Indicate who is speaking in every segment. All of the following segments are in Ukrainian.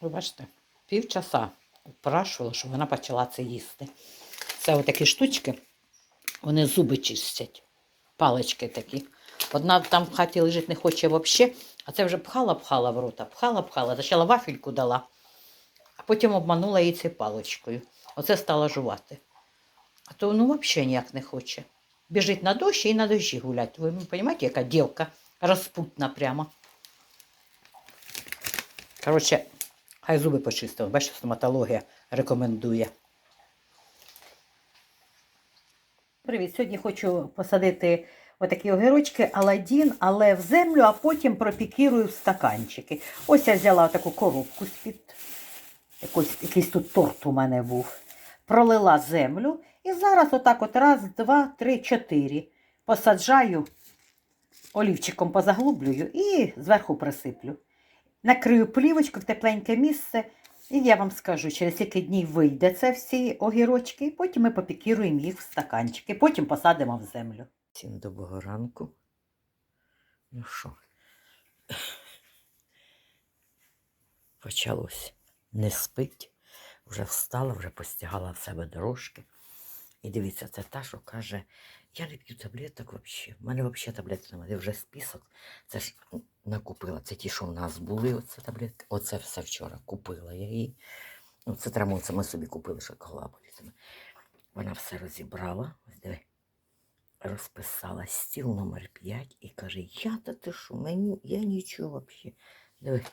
Speaker 1: Ви бачите, півчаса упрашувала, щоб вона почала це їсти. Це отакі штучки, вони зуби чистять. Палички такі. Одна там в хаті лежить, не хоче взагалі, а це вже пхала-пхала в рота, пхала-пхала, спочатку вафельку дала, а потім обманула її цією паличкою. Оце стала жувати. А то ну взагалі ніяк не хоче. Біжить на дощі і на дощі гулять. Ви розумієте, яка дівка розпутна прямо. Коротше, хай зуби почистив. Бачите, стоматологія рекомендує. Привіт! Сьогодні хочу посадити отакі огірочки Аладдін, але в землю, а потім пропікірую в стаканчики. Ось я взяла таку коробку з-під якийсь, тут торт у мене був. Пролила землю і зараз отак от раз, два, три, чотири. Посаджаю, олівчиком позаглублюю і зверху присиплю. Накрию плівочку в тепленьке місце, і я вам скажу, через скільки днів вийде це всі огірочки, потім ми попікіруємо їх в стаканчики, потім посадимо в землю. Всім доброго ранку. Ну що? Почалось. Не спить, вже встала, вже постягала в себе дорожки. І дивіться, це та, що каже, я не п'ю таблеток взагалі. У мене взагалі таблеток немає, вже список. Це ж накупила. Це ті, що в нас були, оце таблетки. Оце все вчора купила я її. Ну, це травму, це ми собі купили шоколадами. Вона все розібрала. Ось диви. Розписала стіл номер 5 і каже, я та ти що, мені, я нічого взагалі. Диви.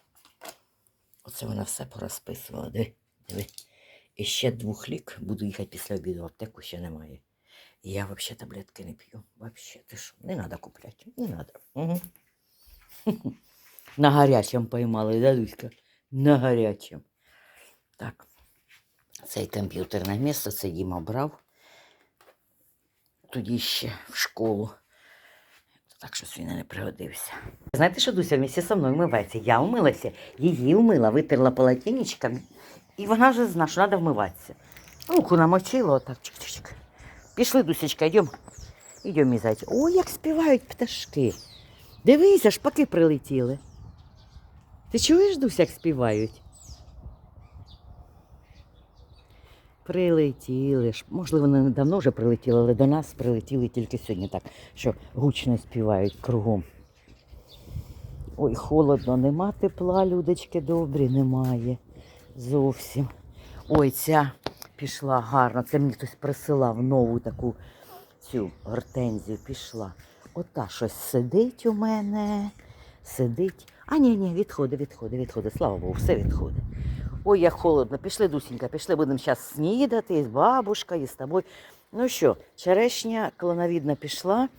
Speaker 1: Оце вона все порозписувала. Диви, диви. І ще двох лік буду їхати після обіду, в аптеку ще немає. І я взагалі таблетки не п'ю. Вообще, ти що, не треба купляти. Не треба. Угу. На гарячому поймали, да? На гарячому. Так. Цей комп'ютерне місце, це Діма брав. Тоді ще в школу. Так щось він не пригодився. Знаєте, що Дуся вместе со мною вмивається? Я вмилася, її вмила, витерла полотенечком, і вона вже знає, що треба вмиватися. Руку намочила, отак, чик-чик-чик. Пішли, Дусечка, йдемо. Йдемо, мій зайчик. Ой, як співають пташки. Дивися, шпаки прилетіли. Ти чуєш, Дуся, як співають? Прилетіли. Можливо, вони давно вже прилетіли, але до нас прилетіли тільки сьогодні так, що гучно співають кругом. Ой, холодно, нема тепла, людочки добрі, немає. Зовсім. Ой, ця пішла гарно. Це мені хтось присилав нову таку цю гортензію пішла. Ота щось сидить у мене. Сидить. А ні, ні, відходить, відходить, відходить. Слава Богу, все відходить. Ой, як холодно. Пішли, Дусінька, пішли, будемо зараз снідати і з бабушкою, і з тобою. Ну що, черешня клоновідна пішла,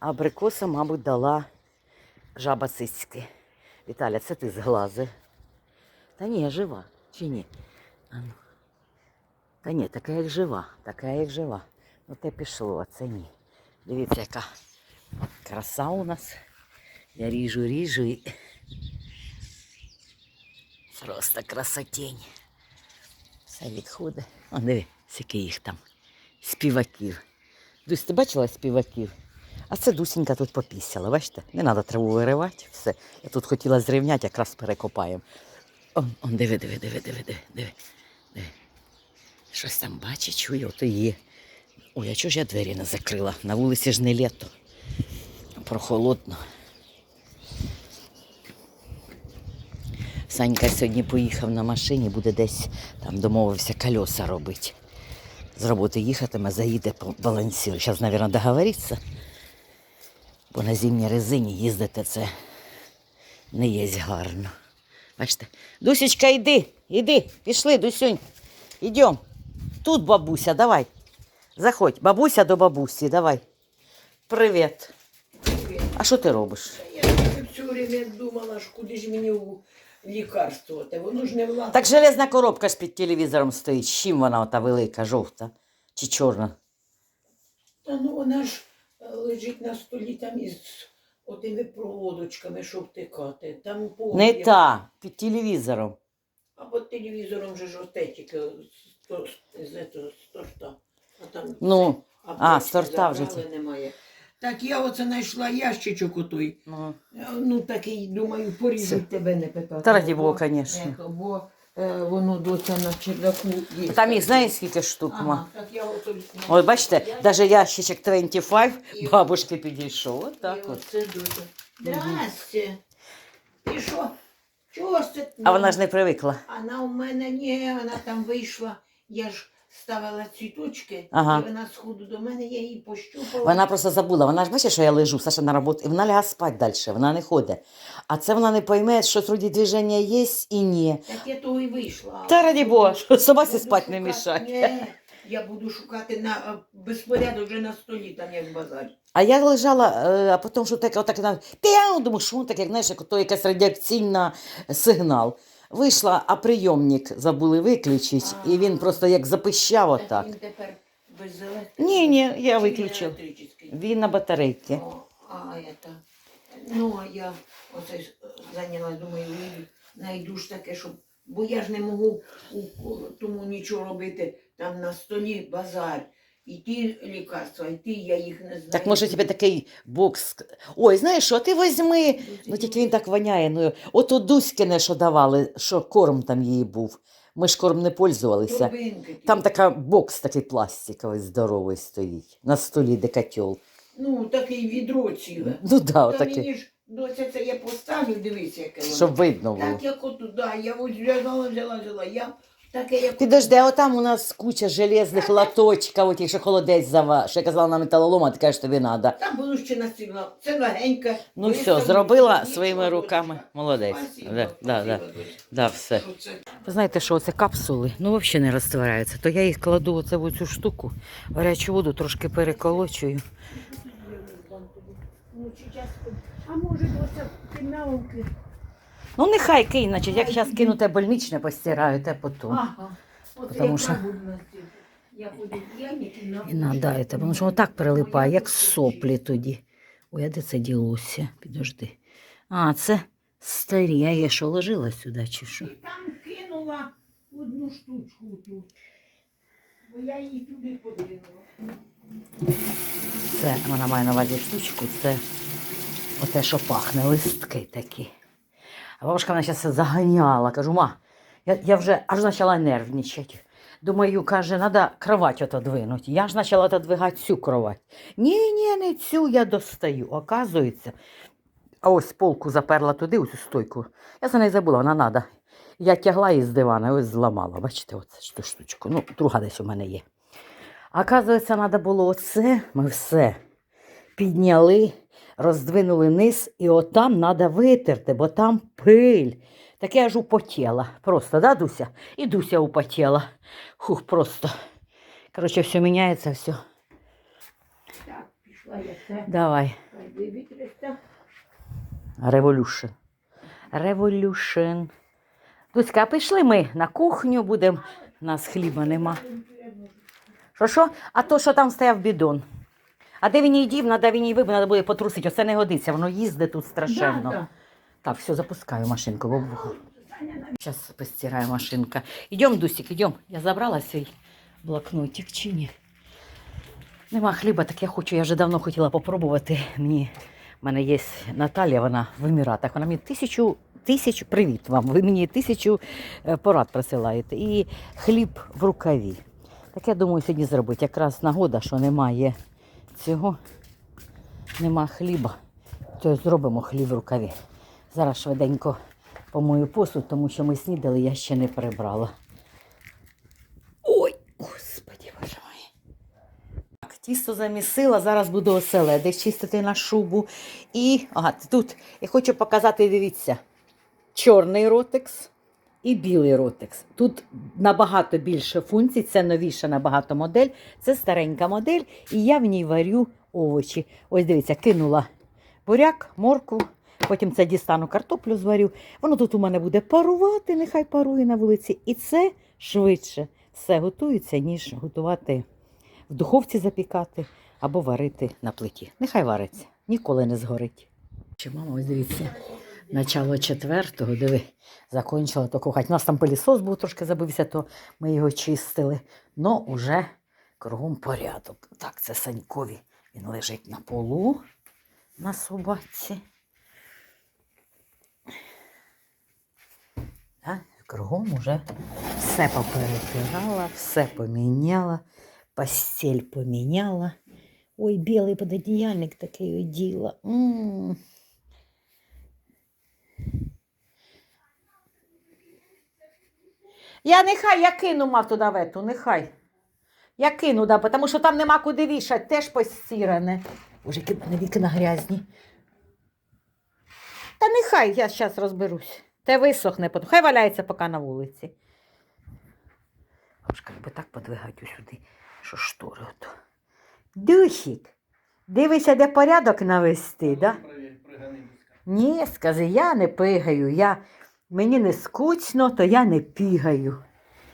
Speaker 1: а абрикоса, мабуть, дала жаба цицьки. Віталя, це ти з глази. Та ні, жива. Чи ні? А ну. Та ні, така як жива, така як жива. Ну те пішло, а це ні. Дивіться, яка краса у нас. Я ріжу, ріжу і просто красотень. Все відходить. О, диви, скільки їх там. Співаків. Дусь, ти бачила співаків? А це Дусінька тут попісяла, бачите? Не треба траву виривати, все. Я тут хотіла зрівняти, якраз перекопаємо. Он, он, диви, диви, диви, диви, диви, диви. Щось там бачить, чує, ото є. Ой, а чого ж я двері не закрила? На вулиці ж не літо. Прохолодно. Санька сьогодні поїхав на машині, буде десь там домовився кольоса робити. З роботи їхатиме, заїде по балансір. Зараз, мабуть, договориться. Бо на зимній резині їздити це не є гарно. Бачите? Дусечка, йди, йди, пішли, Дусюнь. Ідем. Тут бабуся, давай. Заходь, бабуся до бабусі, давай. Привіт. А що ти робиш?
Speaker 2: Я все время думала, ж куди ж мені у лікарство, те воно ж не влада.
Speaker 1: Так железна коробка ж під телевізором стоїть. З чим вона ота велика, жовта чи чорна?
Speaker 2: Та ну вона ж е, лежить на столі там із отими проводочками, що втикати. Там повні.
Speaker 1: Не та, під телевізором.
Speaker 2: А під телевізором же ж оте тільки з, то- з, торта. А там
Speaker 1: Ну,
Speaker 2: а
Speaker 1: а,
Speaker 2: плачки
Speaker 1: з торта вже
Speaker 2: забрали, немає. Так я оце знайшла ящичок отой.
Speaker 1: ну.
Speaker 2: Ну такий, думаю, поріжуть тебе не питати.
Speaker 1: Та раді
Speaker 2: Бо-
Speaker 1: звісно.
Speaker 2: Бо воно доця на чердаку є.
Speaker 1: Там їх знаєш скільки штук? ма?
Speaker 2: Ага, так я ото...
Speaker 1: Ось бачите, навіть ящичок 25 бабушки підійшов. От так
Speaker 2: І
Speaker 1: от.
Speaker 2: оце доця. Здрасте. І що? Чого ж це?
Speaker 1: А вона ж не привикла.
Speaker 2: Вона у мене ні, вона там вийшла. Я ж ставила цвіточки,
Speaker 1: Ага.
Speaker 2: і вона сходу до мене, я її пощупала.
Speaker 1: Вона просто забула. Вона ж бачить, що я лежу, Саша на роботі, і вона ляга спати далі, вона не ходить. А це вона не пойме, що вроді движення є і ні.
Speaker 2: Так я того і вийшла.
Speaker 1: Та раді Бога, що собаці спати не мішає.
Speaker 2: Ні, я буду шукати на е, безпорядок вже на столі, там як базар.
Speaker 1: А я лежала, е, а потім що таке, отак на піу, думаю, що воно таке, як знаєш, як то якась радіаційна сигнал. Вийшла, а прийомник забули виключити, і він просто як запищав отак.
Speaker 2: Він тепер без електрики.
Speaker 1: Ні, ні, я виключив. Він на батарейки.
Speaker 2: О, а это. Ну, а я оце е, думаю, Лілі, найду ж таке, щоб. Бо я ж не можу у тому нічого робити. Там на столі базар. І ті лікарства, і ті, я їх не знаю.
Speaker 1: Так може тебе такий бокс. Ой, знаєш що, ти візьми. Ну тільки він так воняє. Ну, от у Дуськине, що давали, що корм там її був. Ми ж корм не пользувалися.
Speaker 2: Турбинки ті.
Speaker 1: Там така бокс такий пластиковий, здоровий стоїть. На столі, де котел.
Speaker 2: Ну, таке відро ціле.
Speaker 1: Ну да,
Speaker 2: Та
Speaker 1: отакий.
Speaker 2: мені ж доця це я поставлю, дивись, яке воно.
Speaker 1: Щоб видно було.
Speaker 2: Так як от да, я ось взяла, взяла, взяла. Я таке як
Speaker 1: Підожди, а отам у нас куча железних латочків, от якщо холодець зава, що я казала на металолом, а ти кажеш, тобі треба.
Speaker 2: Там було ще настигла. Це легенька.
Speaker 1: Ну все, зробила своїми руками. Молодець.
Speaker 2: Спасибо,
Speaker 1: Да, да, да. Да, все. Ви знаєте, що це капсули, ну взагалі не розтворяються. То я їх кладу оце в цю штуку, гарячу воду трошки переколочую.
Speaker 2: Ну, а може оце кімнавки?
Speaker 1: Ну нехай кинь, значить, як зараз кину те больничне, постираю, те потім.
Speaker 2: Ага.
Speaker 1: Потому що-?
Speaker 2: Я буду.
Speaker 1: І надаєте, тому що отак прилипає, як соплі тоді. Ой, а де це ділося? Підожди. А, це старі. А я що ложила сюди чи що?
Speaker 2: І там кинула одну штучку тут. Бо я її туди подвинула.
Speaker 1: Це вона має на увазі штучку, це оте, що пахне, листки такі. Бабушка мене зараз заганяла. Кажу, ма, я, я вже аж почала нервничати. Думаю, каже, треба кровать отодвинути. Я ж почала отодвигати цю кровать. Ні, ні, не цю я достаю. Оказується, а ось полку заперла туди, ось стойку. Я за неї забула, вона треба. Я тягла її з дивана, ось зламала. Бачите, оце штучку. Ну, друга десь у мене є. Оказується, треба було оце, ми все підняли, роздвинули низ, і отам треба витерти, бо там пиль. Так я ж употіла. Просто, да, Дуся? І Дуся употіла. Хух, просто. Коротше, все міняється, все.
Speaker 2: Так, пішла я це.
Speaker 1: Давай. Революшн. Революшн. Дуська, а пішли ми на кухню, будемо. У нас хліба нема. Що що? А то, що там стояв бідон. А де він її дів, треба він її вибив, треба буде потрусити. Оце не годиться, воно їздить тут страшенно.
Speaker 2: Да, да.
Speaker 1: Так, все, запускаю машинку. Бо... Зараз постираю машинка. Йдем, Дусик, йдем. Я забрала свій блокнотик чи ні? Нема хліба, так я хочу, я вже давно хотіла попробувати. Мені, в мене є Наталія, вона в Еміратах. Вона мені тисячу, тисячу, привіт вам, ви мені тисячу е, порад присилаєте. І хліб в рукаві. Так я думаю сьогодні зробити. Якраз нагода, що немає цього, нема хліба, то зробимо хліб в рукаві. Зараз швиденько помою посуд, тому що ми снідали, я ще не прибрала. Ой, господі, боже мой. Так, тісто замісила, зараз буду оселедець чистити на шубу. І ага, тут я хочу показати, дивіться, чорний ротекс і білий ротекс. Тут набагато більше функцій, це новіша набагато модель, це старенька модель, і я в ній варю овочі. Ось дивіться, кинула буряк, морку, потім це дістану картоплю зварю. Воно тут у мене буде парувати, нехай парує на вулиці. І це швидше все готується, ніж готувати в духовці запікати або варити на плиті. Нехай вариться, ніколи не згорить. Чи мама, ось дивіться, начало четвертого, диви, закончила то кухать. У нас там пилісос був трошки забився, то ми його чистили. Но уже кругом порядок. Так, це Санькові. Він лежить на полу на собаці. Кругом уже все поперетирала, все поміняла, постіль поміняла. Ой, білий пододіяльник такий оділа. М. Я нехай я кину мав туди нехай. Я кину, да, тому що там нема куди вішати, теж постіране. Боже, які в мене вікна грязні. Та нехай я зараз розберусь. Те висохне, хай валяється поки на вулиці. Бабушка, би так подвигати сюди, що штори ото. Дусік, дивися, де порядок навести, да? Ні, скажи, я не пигаю. Я... Мені не скучно, то я не пігаю.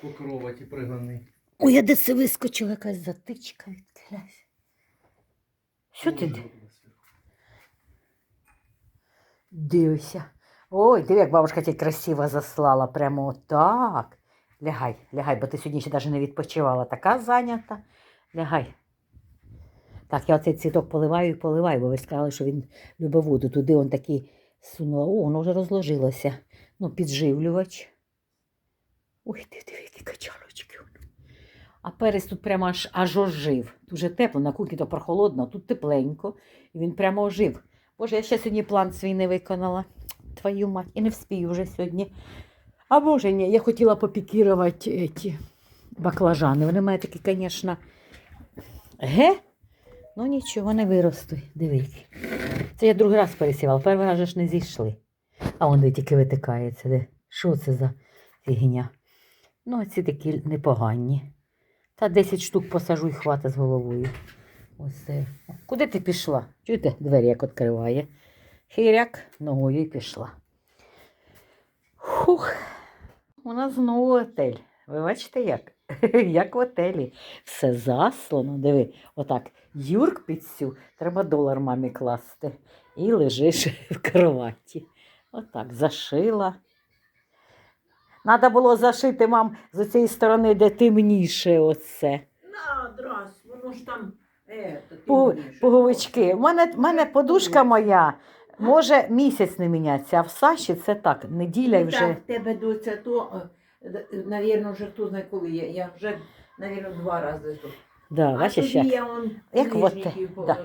Speaker 3: По кроваті пригнаний.
Speaker 1: Ой, я десь вискочила якась затичка відклясь. Що ти д- дивишся? Ой, диви, як бабушка тебе красиво заслала, прямо отак. Лягай, лягай, бо ти сьогодні ще навіть не відпочивала, така зайнята. Лягай. Так, я оцей цвіток поливаю і поливаю, бо ви сказали, що він любить воду. Туди он такий сунула. О, воно вже розложилося. Ну, підживлювач. Ой, ти диви, які качалочки. А перець тут прямо аж, аж ожив. Дуже тепло, на кухні то прохолодно, тут тепленько. І він прямо ожив. Боже, я ще сьогодні план свій не виконала. Твою мать, і не вспію вже сьогодні. А може ні, я хотіла попікірувати ті баклажани. Вони мають такі, звісно, ге? Ну нічого, не виростуть. Дивіться. Це я другий раз пересівала, перший раз ж не зійшли. А он тільки витикається. Що це за фігня? Ну, ці такі непогані. Та 10 штук посажу і хвата з головою. Ось це. Куди ти пішла? Чуєте, двері як відкриває. Хиряк ногою і пішла. Хух. У нас знову отель. Ви бачите як? Як в отелі. Все заслано. Диви, отак. Юрк під цю, треба долар мамі класти. І лежиш в кроваті. Отак, зашила. Надо було зашити, мам, з цієї сторони, де темніше оце.
Speaker 2: На, драс, воно ж там. Е,
Speaker 1: Пу- Пуговички. У мене, мене подушка моя може місяць не мінятися, а в Саші це так, неділя вже.
Speaker 2: Так, в тебе доця то, е, навірно, вже хто знає коли я. Я вже, навірно, два рази тут.
Speaker 1: Да,
Speaker 2: а тоді
Speaker 1: як
Speaker 2: я он
Speaker 1: як в
Speaker 2: лижників
Speaker 1: оте-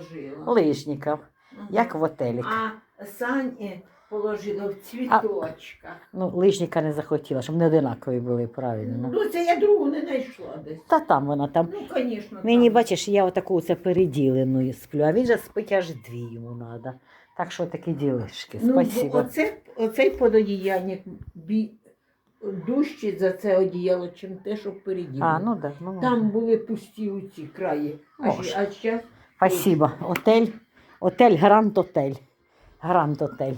Speaker 1: да. лижників,
Speaker 2: Ага.
Speaker 1: як в отелі.
Speaker 2: А Сані положила в цвіточках.
Speaker 1: Ну, лижника не захотіла, щоб не одинакові були, правильно.
Speaker 2: Ну, це я другу не знайшла десь.
Speaker 1: Та там вона там.
Speaker 2: Ну, звісно.
Speaker 1: Мені,
Speaker 2: там.
Speaker 1: бачиш, я отаку оце переділеною сплю, а він же спить аж дві йому треба. Так що такі ділишки.
Speaker 2: Ну,
Speaker 1: Спасибо.
Speaker 2: оце, оцей пододіяльник бі... дужчий за це одіяло, чим те, що впереді.
Speaker 1: А, ну да. Ну,
Speaker 2: Там були пусті у ці краї. А, ж- а зараз
Speaker 1: Спасибо. Отель, отель, Гранд Отель. Гранд Отель.